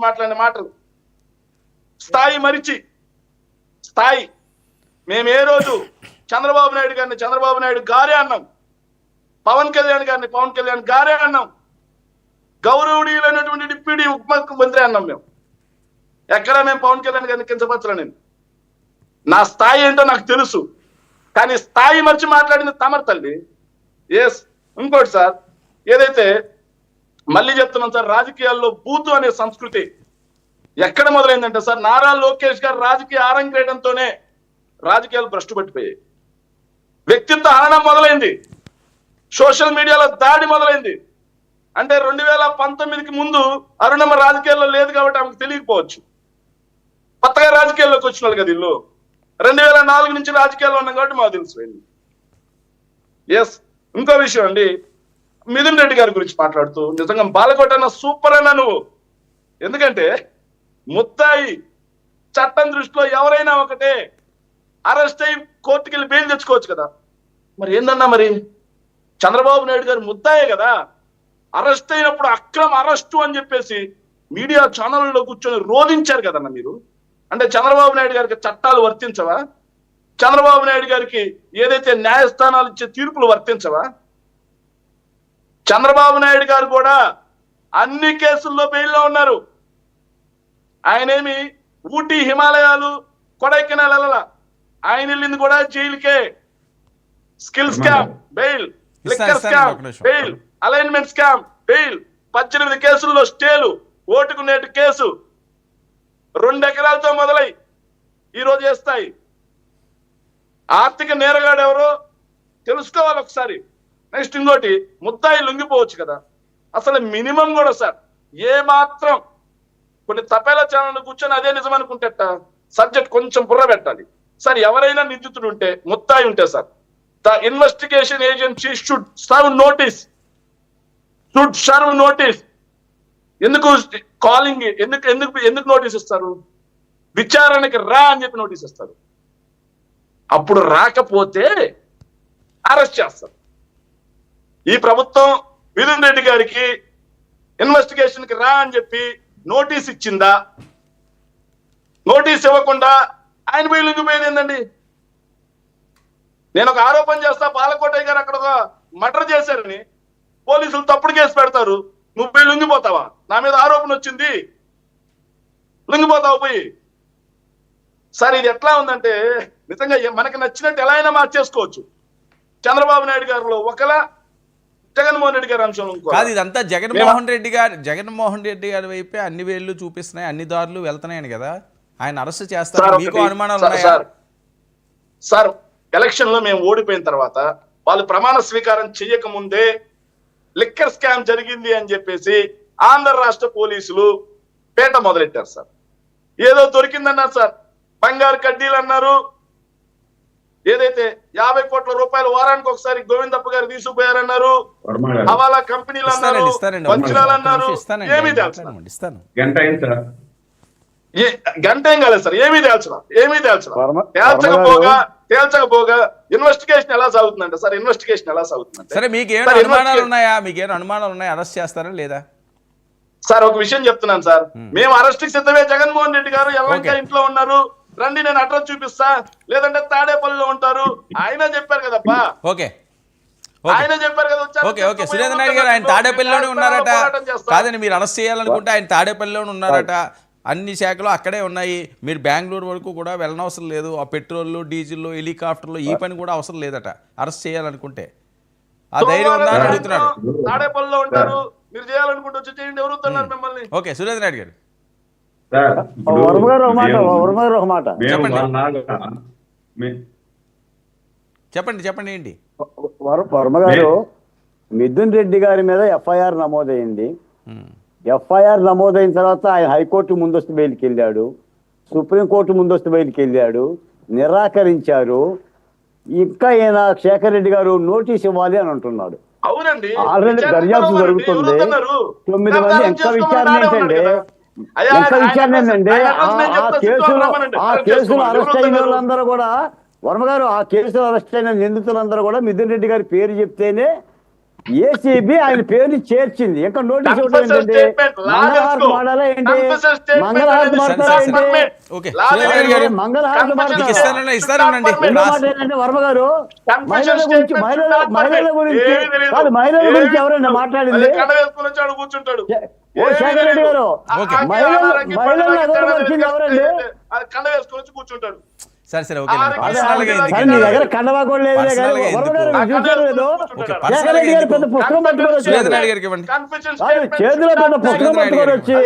మాట్లాడిన మాటలు. స్థాయి మరిచి స్థాయి. మేము ఏ రోజు చంద్రబాబు నాయుడు గారిని చంద్రబాబు నాయుడు గారే అన్నాం. పవన్ కళ్యాణ్ గారిని పవన్ కళ్యాణ్ గారే అన్నాం. గౌరవనీయులైనటువంటి డిప్యూటీ ఉప ముఖ్యమంత్రి అన్నాం మేము. ఎక్కడా మేము పవన్ కళ్యాణ్ గారిని కించపరచలే నేను. నా స్థాయి ఏంటో నాకు తెలుసు. కానీ స్థాయి మర్చి మాట్లాడింది తమర తల్లి. ఎస్ ఇంకోటి సార్ ఏదైతే మళ్ళీ చెప్తున్నాం సార్ రాజకీయాల్లో బూతు అనే సంస్కృతి ఎక్కడ మొదలైందంటే సార్ నారా లోకేష్ గారు రాజకీయ ఆరంగేయడంతోనే రాజకీయాలు భ్రష్టు పట్టిపోయాయి. వ్యక్తిత్వ హననం మొదలైంది. సోషల్ మీడియాలో దాడి మొదలైంది. అంటే రెండు వేల పంతొమ్మిదికి ముందు అరుణమ్మ రాజకీయాల్లో లేదు కాబట్టి ఆమెకు తెలియకపోవచ్చు. కొత్తగా రాజకీయాల్లోకి వచ్చిన వాళ్ళు కదా ఇల్లు రెండు వేల నాలుగు నుంచి రాజకీయాల్లో ఉన్నాం కాబట్టి మాకు తెలిసిపోయింది. ఎస్ ఇంకో విషయం అండి. మిథున్ రెడ్డి గారి గురించి మాట్లాడుతూ నిజంగా బాలకోట అన్న సూపర్ అన్న నువ్వు. ఎందుకంటే ముత్తాయి చట్టం దృష్టిలో ఎవరైనా ఒకటే అరెస్ట్ అయి కోర్టుకి వెళ్ళి బెయిల్ తెచ్చుకోవచ్చు కదా. మరి ఏందన్నా మరి? చంద్రబాబు నాయుడు గారు ముద్దాయే కదా. అరెస్ట్ అయినప్పుడు అక్రమ అరెస్టు అని చెప్పేసి మీడియా ఛానళ్ళలో కూర్చొని రోధించారు కదన్న మీరు? అంటే చంద్రబాబు నాయుడు గారికి చట్టాలు వర్తించవా? చంద్రబాబు నాయుడు గారికి ఏదైతే న్యాయస్థానాలు ఇచ్చే తీర్పులు వర్తించవా? చంద్రబాబు నాయుడు గారు కూడా అన్ని కేసుల్లో బెయిల్లో ఉన్నారు. ఆయనేమి ఊటీ హిమాలయాలు కొడైకెనాల్ వెళ్ళాల ఆయన వెళ్ళింది కూడా జైలుకే. Skill scam bail liquor scam. Bail alignment scam bail పద్దెనిమిది కేసుల్లో స్టేలు ఓటుకు నేటి కేసు రెండు ఎకరాలతో మొదలై ఈ రోజు చేస్తాయి. ఆర్థిక నేరగాడు ఎవరో తెలుసుకోవాలి ఒకసారి. నెక్స్ట్ ఇంకోటి ముద్దాయి లొంగిపోవచ్చు కదా. అసలు మినిమం కూడా సార్ ఏ మాత్రం కొన్ని తపేల ఛానల్ కూర్చొని అదే నిజం అనుకుంటేట సబ్జెక్ట్ కొంచెం బుర్ర పెట్టాలి. సార్ ఎవరైనా నిందితుడు ఉంటే ముత్తాయి ఉంటే sir the investigation agency should serve notice. Should serve notice. ఎందుకు కాలింగ్ ఎందుకు ఎందుకు ఎందుకు నోటీస్ ఇస్తారు? విచారణకి రా అని చెప్పి నోటీస్ ఇస్తారు. అప్పుడు రాకపోతే అరెస్ట్ చేస్తారు. ఈ ప్రభుత్వం మిథున్ రెడ్డి గారికి ఇన్వెస్టిగేషన్కి రా అని చెప్పి నోటీస్ ఇచ్చిందా? నోటీస్ ఇవ్వకుండా ఆయన పోయి లొంగిపోయేది ఏంటండి నేను ఒక ఆరోపణ చేస్తా పాలకోటయ్య గారు అక్కడ ఒక మర్డర్ చేశారని పోలీసులు తప్పుడు కేసు పెడతారు. నువ్వు పోయి లొంగిపోతావా? నా మీద ఆరోపణ వచ్చింది. లొంగిపోతావు పోయి. సార్ ఇది ఎట్లా ఉందంటే నిజంగా మనకి నచ్చినట్టు ఎలా అయినా మార్చేసుకోవచ్చు. చంద్రబాబు నాయుడు గారిలో ఒకలా జగన్మోహన్ రెడ్డి గారి ఇంకో కాదు ఇదంతా జగన్మోహన్ రెడ్డి గారు జగన్మోహన్ రెడ్డి గారి వైపే అన్ని వేళ్ళు చూపిస్తున్నాయి అన్ని దారులు వెళ్తున్నాయని కదా? ఆయన అరెస్ట్ చేస్తారు. మీకు అనుమానాలు ఉన్నాయా? సార్. సార్ ఎలక్షన్లో మేము ఓడిపోయిన తర్వాత వాళ్ళు ప్రమాణ స్వీకారం చేయక ముందే లిక్కర్ స్కామ్ జరిగింది అని చెప్పేసి ఆంధ్ర రాష్ట్ర పోలీసులు పేట మొదలెట్టారు సార్. ఏదో దొరికిందన్నారు సార్. బంగారు కడ్డీలు అన్నారు ఏదైతే యాభై కోట్ల రూపాయలు వారానికి ఒకసారి గోవిందప్ప గారు తీసుకుపోయారన్నారు హవాలా కంపెనీలు అన్నారు ఇస్తానండి ఏమీ ఇస్తాను. గంట ఏ గంట ఏం కాలేదు సార్ ఏమీ తేల్చరా? ఏమీ వర్మ- తేల్చకపోగా తేల్చకపోగా ఇన్వెస్టిగేషన్ ఎలా సాగుతుందంటే సార్? ఇన్వెస్టిగేషన్ ఎలా సాగుతుందంటే? సరే మీకేం సార్, అనుమానాలు ఉన్నాయా? మీకేం అనుమానాలు ఉన్నాయా? అరెస్ట్ చేస్తారా లేదా? సార్ ఒక విషయం చెప్తున్నాను సార్. మేము అరెస్ట్కి సిద్ధమే జగన్మోహన్ రెడ్డి గారు ఎల్లంక. ఇంట్లో ఉన్నారు. రండి నేను అడ్రస్ చూపిస్తా. లేదంటే తాడేపల్లిలో ఉంటారు. ఆయన చెప్పారు కదప్పా. ఓకే. ఆయన చెప్పారు కదా ఓకే ఓకే. సురేంద్ర నాయుడు గారు ఆయన తాడేపల్లిలోనే ఉన్నారట. కాదండి మీరు అరెస్ట్ చేయాలనుకుంటే ఆయన తాడేపల్లిలోనే ఉన్నారట. అన్ని శాఖలు అక్కడే ఉన్నాయి. మీరు బెంగళూరు వరకు కూడా వెళ్ళనవసరం లేదు. ఆ పెట్రోల్ డీజిల్ హెలికాప్టర్లు ఈ పని కూడా అవసరం లేదట. అరెస్ట్ చేయాలనుకుంటే. ఆ ధైర్యం ఉందా అని అడుగుతున్నాడు. తాడేపల్లిలో ఉంటారు. మీరు చేయాలనుకుంటే వచ్చి చేయండి. ఎవరు వస్తున్నారు మిమ్మల్ని? ఓకే సురేంద్ర నాయుడు గారు. చెప్పండి. చెప్పండి చెప్పండి ఏంటి? వర్- వర్మ గారు మిథున్ రెడ్డి గారి మీద ఎఫ్ఐఆర్ నమోదైంది. ఎఫ్ఐఆర్ నమోదైన తర్వాత ఆయన హైకోర్టు ముందస్తు బెయిల్కి వెళ్ళాడు. సుప్రీంకోర్టు ముందస్తు బెయిల్కి వెళ్ళాడు. నిరాకరించారు. ఇంకా ఈయన శేఖర్ రెడ్డి గారు నోటీస్ ఇవ్వాలి అని అంటున్నాడు. అవునండి. ఆల్రెడీ దర్యాప్తు. జరుగుతుంది. తొమ్మిది మంది ఎంత విచారణ ఆడే ఎంత ఆ కేసులో అరెస్ట్ అయిన? వాళ్ళందరూ కూడా వర్మ గారు ఆ కేసులో అరెస్ట్ అయిన నిందితులందరూ కూడా మిథున్ రెడ్డి గారి పేరు చెప్తేనే ఏసీబీ ఆయన పేరుని చేర్చింది. ఇంకా నోటీస్ ఏంటంటే మంగళహారతి ఏంటి? మంగళహారతి మంగళహారతి వర్మ గారు? మహిళల గురించి మహిళల. గురించి. కాదు మహిళల ఎవరైనా. మాట్లాడింది? ఓ శేఖర్ రెడ్డి. గారు. ఎవరండి? వేసుకుని వచ్చి కూర్చుంటాడు సరే సరే ఓకే దగ్గర? కండవా కూడా లేదు పెద్ద పుస్తకం పట్టుకొని చేతిలో పెద్ద పుస్తకం పట్టుకొని వచ్చి.